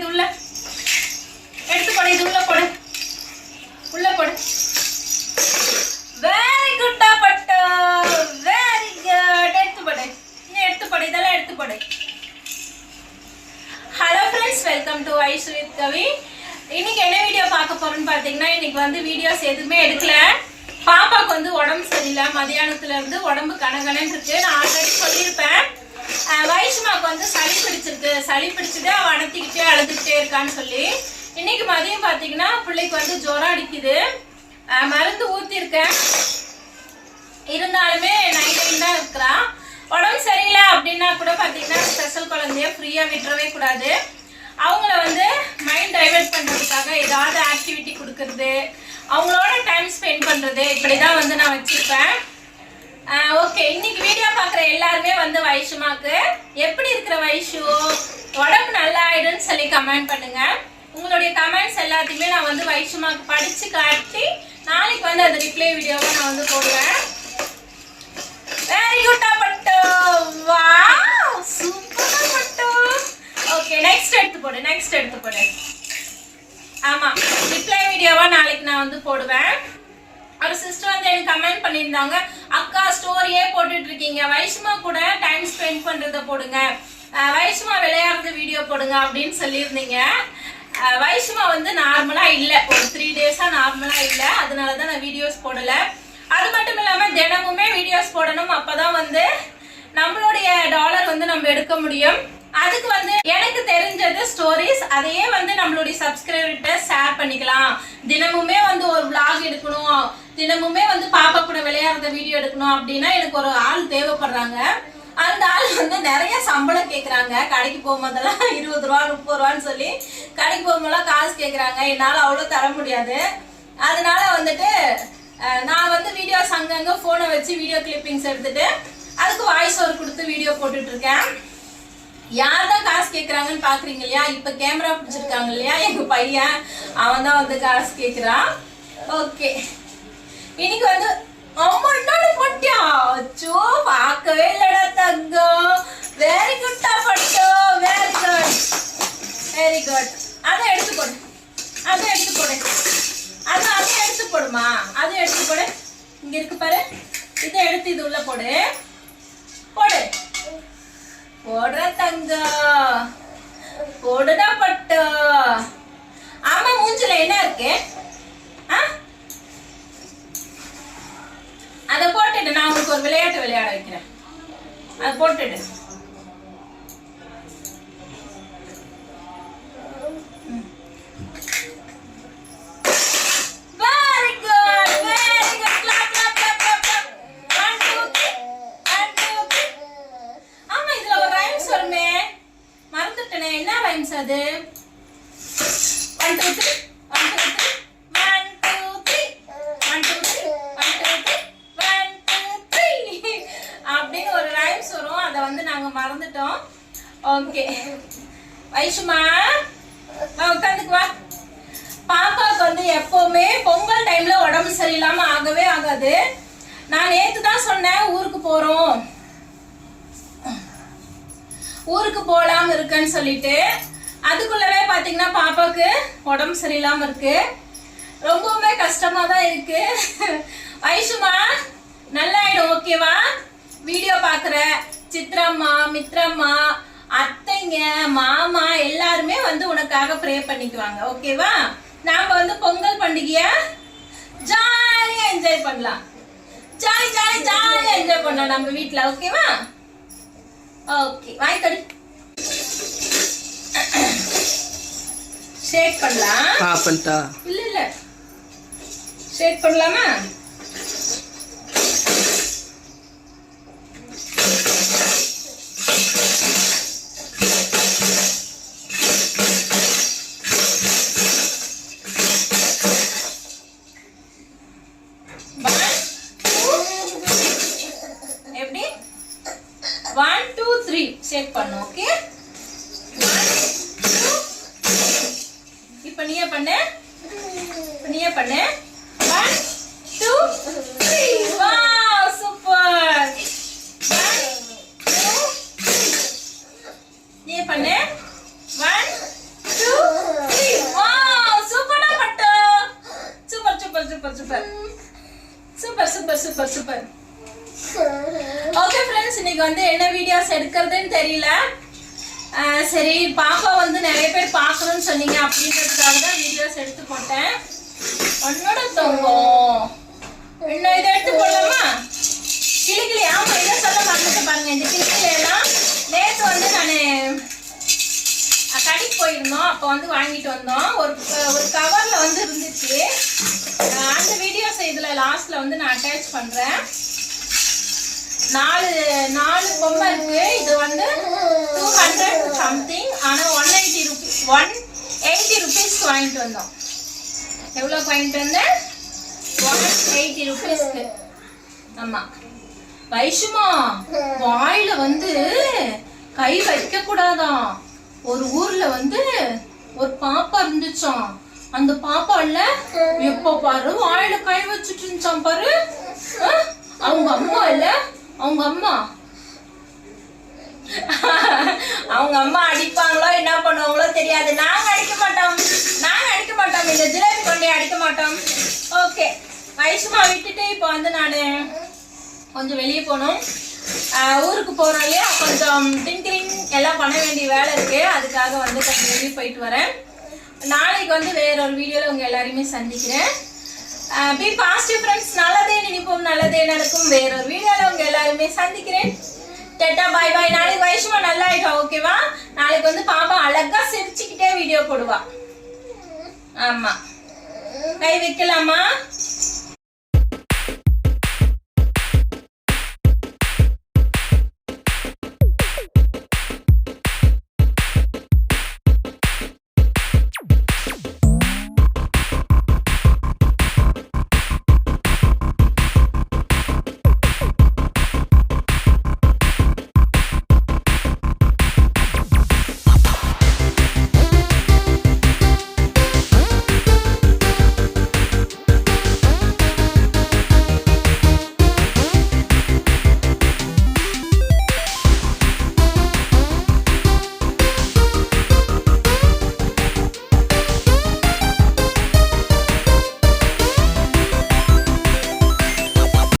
இது உள்ள. எடுத்து போடு இது உள்ள போடு உள்ள போடு வெரி குட்டா பட்டு வெரி குட் எடுத்து போடு இன்னும் எடுத்து போடு இதெல்லாம் எடுத்து போடு hello friends welcome to ice with Kavi இன்னைக்கு என்ன வீடியோ பார்க்க போறோம்னு பார்த்தீங்கன்னா இன்னைக்கு வந்து வீடியோஸ் எதுவுமே எடுக்கல. பாப்பாவுக்கு வந்து உடம்பு சரியில்லை. மதியானத்துல இருந்து உடம்பு கனகனன்னு இருக்கு. நான் ஆல்ரெடி சொல்லியிருப்பேன். அஹ் வந்து சளி பிடிச்சிருக்கு. சளி பிடிச்சிட்டு அவள் அடத்திக்கிட்டே அழுதுகிட்டே இருக்கான்னு சொல்லி இன்னைக்கு மதியம் பார்த்தீங்கன்னா பிள்ளைக்கு வந்து ஜுரம் அடிக்குது. மருந்து ஊற்றிருக்கேன் இருந்தாலுமே நைட் தான் இருக்கிறான் உடம்பு சரியில்லை அப்படின்னா கூட பார்த்தீங்கன்னா ஸ்பெஷல் குழந்தைய ஃப்ரீயாக விட்டுறவே கூடாது. அவங்கள வந்து மைண்ட் டைவெர்ட் பண்ணுறதுக்காக ஏதாவது ஆக்டிவிட்டி கொடுக்கறது. அவங்களோட டைம் ஸ்பெண்ட் பண்ணுறது இப்படி தான் வந்து நான் வச்சுருப்பேன். ஓகே இன்னைக்கு வீடியோ பார்க்குற எல்லாருமே வந்து வைஷுமாக்கு. எப்படி இருக்கிற வைஷு உடம்பு நல்லா ஆயிடுன்னு சொல்லி கமெண்ட் பண்ணுங்க. உங்களுடைய கமெண்ட்ஸ் எல்லாத்தையுமே நான் வந்து வைஷுமாக்கு படித்து காட்டி நாளைக்கு வந்து அந்த ரிப்ளை வீடியோவை நான் வந்து போடுவேன் வெரி குட்டா பட்டு. வா சூப்பரா பட்டு. ஓகே நெக்ஸ்ட் எடுத்து போடு நெக்ஸ்ட் எடுத்து போடு. ஆமாம் ரிப்ளை வீடியோவாக நாளைக்கு நான் வந்து போடுவேன். ஒரு சிஸ்டர் வந்து எனக்கு கமெண்ட் பண்ணியிருந்தாங்க. அக்கா ஸ்டோரியே போட்டுட்டு இருக்கீங்க வைஷ்மா கூட டைம் ஸ்பெண்ட் பண்றத போடுங்க. வைஷ்மா விளையாடுறது வீடியோ போடுங்க அப்படின்னு சொல்லியிருந்தீங்க. வைஷ்மா வந்து நார்மலா இல்ல. ஒரு த்ரீ டேஸா நார்மலா இல்ல. அதனால தான் நான் வீடியோஸ் போடல. அது மட்டும் இல்லாம தினமுமே வீடியோஸ் போடணும். அப்பதான் வந்து நம்மளுடைய டாலர் வந்து நம்ம எடுக்க முடியும். அதுக்கு வந்து எனக்கு தெரிஞ்சது ஸ்டோரிஸ் அதையே வந்து நம்மளுடைய சப்ஸ்கிரைபர்கிட்ட ஷேர் பண்ணிக்கலாம். தினமுமே வந்து ஒரு விளாக் எடுக்கணும். தினமுமே வந்து பாப்பா கூட விளையாடுற வீடியோ எடுக்கணும் அப்படின்னா எனக்கு ஒரு ஆள் தேவைப்படுறாங்க. அந்த ஆள் வந்து நிறைய சம்பளம் கேட்குறாங்க கடைக்கு போகும்போதெல்லாம் இருபது ரூபா முப்பது ரூபான்னு சொல்லி கடைக்கு போகும்போதெல்லாம் காசு கேட்குறாங்க என்னால அவ்வளவு தர முடியாது. அதனால வந்துட்டு நான் வந்து வீடியோஸ் அங்கங்க போனை வச்சு வீடியோ கிளிப்பிங்ஸ் எடுத்துட்டு அதுக்கு வாய்ஸ் ஓவர் கொடுத்து வீடியோ போட்டுட்டு இருக்கேன். யார் தான் காசு கேட்குறாங்கன்னு பாக்குறீங்க இல்லையா? இப்ப கேமரா பிடிச்சிருக்காங்க இல்லையா? எங்க பையன் அவன் தான் வந்து காசு கேட்குறான் ஓகே இன்னைக்கு வந்து அம்மா என்னோட போட்டியா? அச்சோ பார்க்கவே இல்லடா தங்கம். வெரி குட்டா பட்டு. வெரி குட் வெரி குட் அதை எடுத்து போடு. அதை எடுத்து போடு. அது அதை எடுத்து போடுமா? அதை எடுத்து போடு. இங்க இருக்கு பாரு. இதை எடுத்து இது உள்ள போடு. போடு. போடுற தங்கம். போடுடா பட்டு. ஆமா மூஞ்சில என்ன இருக்கு ஆ அதை போட்டுடு நான் உங்களுக்கு ஒரு விளையாட்டு விளையாட வைக்கிறேன் அதை போட்டுடு Very good, very good. Clap, clap, clap, clap, clap. One, two, three. One, two, three. ஆமா இதுல ஒரு ரைம்ஸ் வருமே. மறந்துட்டேனே. என்ன ரைம்ஸ் அது? One two three one two three one two three one two three one two three one two three அப்படின்னு ஒரு rhymes வரும் அதை மறந்துட்டோம். ஓகே வைஷுமா உட்காந்துக்கு வா. பாப்பாவுக்கு வந்து எப்பவுமே பொங்கல் டைம்ல உடம்பு சரியில்லாம ஆகவே ஆகாது. நான் நேத்து தான் சொன்னேன் ஊருக்கு போறோம். ஊருக்கு போலாம் இருக்குன்னு சொல்லிட்டு. அதுக்குள்ளவே பாத்தீங்கன்னா பாப்பாவுக்கு உடம்பு சரியில்லாம இருக்கு. ரொம்பவுமே கஷ்டமா தான் இருக்கு. வைஷுமா நல்லாயிடும் ஓகேவா வீடியோ பாக்குற சித்ரம்மா மித்ரம்மா அத்தைங்க மாமா எல்லாருமே வந்து உனக்காக ப்ரே பண்ணிக்குவாங்க. ஓகேவா நாம வந்து பொங்கல் பண்டிகைய ஜாலியா என்ஜாய் பண்ணலாம். ஜாலி ஜாலி ஜாலியா என்ஜாய் பண்ணலாம் நம்ம வீட்ல. ஓகேவா ஓகே வாய்க்கடி ஷேக் பண்ணலாம். ஆ பண்ணிட்டா. இல்ல இல்ல. ஷேக் பண்ணலாமா? பண்ணியே நீயே பண்ணு. நீயே பண்ணு. ஒன் டூ சூப்பர் நீயே பண்ணு. ஒன் டூ த்ரீ வா super super super super super super super super okay friends இன்னைக்கு வந்து என்ன வீடியோஸ் எடுக்கிறதுன்னு தெரியல. சரி பாப்பா வந்து நிறைய பார்க்கணும்னு சொன்னீங்க அப்படின்றதுக்காக தான் வீடியோஸ் எடுத்து போட்டேன். உன்னோட தொங்கும். இன்னும் இதை எடுத்து போடலாமா? கிளிக்கிளி ஆமா இதை சொல்ல மறந்துட்டு பாருங்க. இந்த கிளிக்கிளி நேற்று வந்து நான் கடைக்கு போயிருந்தோம். அப்போ வந்து வாங்கிட்டு வந்தோம். ஒரு ஒரு கவரில் வந்து இருந்துச்சு. அந்த வீடியோஸ் இதில் லாஸ்ட்டில் வந்து நான் அட்டாச் பண்ணுறேன் நாலு நாலு பொம்மை இருக்கு. இது வந்து டூ ஹண்ட்ரட் சம்திங் ஆனா one eighty rupees one eighty ருபீஸ்க்கு வாங்கிட்டு வந்தோம். எவ்வளோக்கு வாங்கிட்டு வந்தேன் ஒன் எயிட்டி ருபீஸ்க்கு ஆமா. வைஷுமா வாயில வந்து கை வைக்க கூடாதாம் ஒரு ஊர்ல வந்து ஒரு பாப்பா இருந்துச்சாம். அந்த பாப்பா இல்ல எப்ப பாரு வாயில கை வச்சுட்டு இருந்துச்சான் பாரு. அவங்க அம்மா இல்ல? அவங்க அம்மா. அவங்க அம்மா அடிப்பாங்களோ என்ன பண்ணுவாங்களோ தெரியாது. நாங்க அடிக்க மாட்டோம். நாங்க அடிக்க மாட்டோம். இந்த ஜிலேபி கொண்டே அடிக்க மாட்டோம். ஓகே. வயசுமா விட்டுட்டு இப்போ வந்து நான் கொஞ்சம் வெளியே போகணும். ஊருக்கு போகிறோம் இல்லையா? கொஞ்சம் டிங்கிரிங் எல்லாம் பண்ண வேண்டிய வேலை இருக்கு. அதுக்காக வந்து கொஞ்சம் வெளியே போயிட்டு வரேன். நாளைக்கு வந்து வேற ஒரு வீடியோவில் உங்கள் எல்லாரையுமே சந்திக்கிறேன். பி பாசிட்டிவ் ஃப்ரெண்ட்ஸ் நல்லதே நினைப்போம். நல்லதே நடக்கும். வேற ஒரு உங்கள் உங்க எல்லாருமே சந்திக்கிறேன். டெட்டா பாய் பாய் நாளைக்கு வயசுமா நல்லா ஆயிட்டா ஓகேவா நாளைக்கு வந்து பாப்பா அழகா சிரிச்சுக்கிட்டே வீடியோ போடுவா. ஆமா. கை வைக்கலாமா?